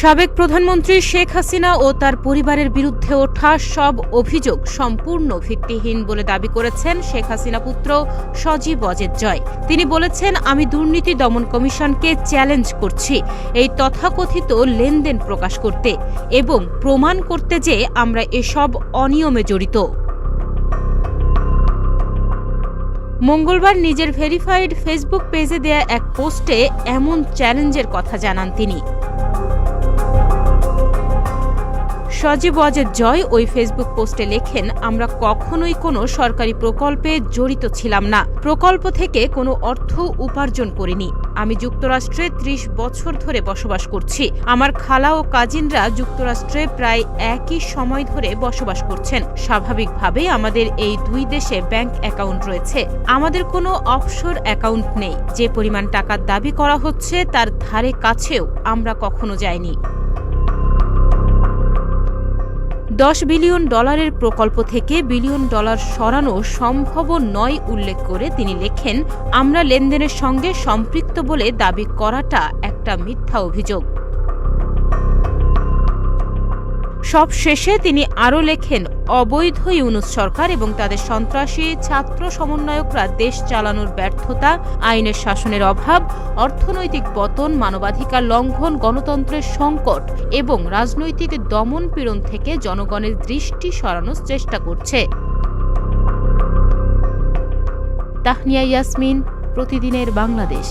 সাবেক প্রধানমন্ত্রী শেখ হাসিনা ও তার পরিবারের বিরুদ্ধে ওঠা সব অভিযোগ সম্পূর্ণ ভিত্তিহীন বলে দাবি করেছেন শেখ হাসিনা পুত্র সজীব অজেদ জয়। তিনি বলেছেন, আমি দুর্নীতি দমন কমিশনকে চ্যালেঞ্জ করছি এই তথাকথিত লেনদেন প্রকাশ করতে এবং প্রমাণ করতে যে আমরা এসব অনিয়মে জড়িত। মঙ্গলবার নিজের ভেরিফাইড ফেসবুক পেজে দেয়া এক পোস্টে এমন চ্যালেঞ্জের কথা জানান তিনি। সজীব অজেদ জয় ওই ফেসবুক পোস্টে লেখেন, আমরা কখনোই কোনো সরকারি প্রকল্পে জড়িত ছিলাম না। প্রকল্প থেকে কোনো অর্থ উপার্জন করিনি। আমি যুক্তরাষ্ট্রে ত্রিশ বছর ধরে বসবাস করছি। আমার খালা ও কাজিনরা যুক্তরাষ্ট্রে প্রায় একই সময় ধরে বসবাস করছেন। স্বাভাবিকভাবেই আমাদের এই দুই দেশে ব্যাংক অ্যাকাউন্ট রয়েছে। আমাদের কোনো অফশোর অ্যাকাউন্ট নেই। যে পরিমাণ টাকার দাবি করা হচ্ছে তার ধারে কাছেও আমরা কখনো যাইনি। দশ বিলিয়ন ডলারের প্রকল্প থেকে বিলিয়ন ডলার সরানো সম্ভব নয় উল্লেখ করে তিনি লেখেন, আমরা লেনদেনের সঙ্গে সম্পৃক্ত বলে দাবি করাটা একটা মিথ্যা অভিযোগ। সব শেষে তিনি আরও লেখেন, অবৈধ ইউনুস সরকার এবং তাদের সন্ত্রাসী ছাত্র সমন্বয়করা দেশ চালানোর ব্যর্থতা, আইনের শাসনের অভাব, অর্থনৈতিক পতন, মানবাধিকার লঙ্ঘন, গণতন্ত্রের সংকট এবং রাজনৈতিক দমন পীড়ন থেকে জনগণের দৃষ্টি সরানোর চেষ্টা করছে। তাহনিয়া ইয়াসমিন, প্রতিদিনের বাংলাদেশ।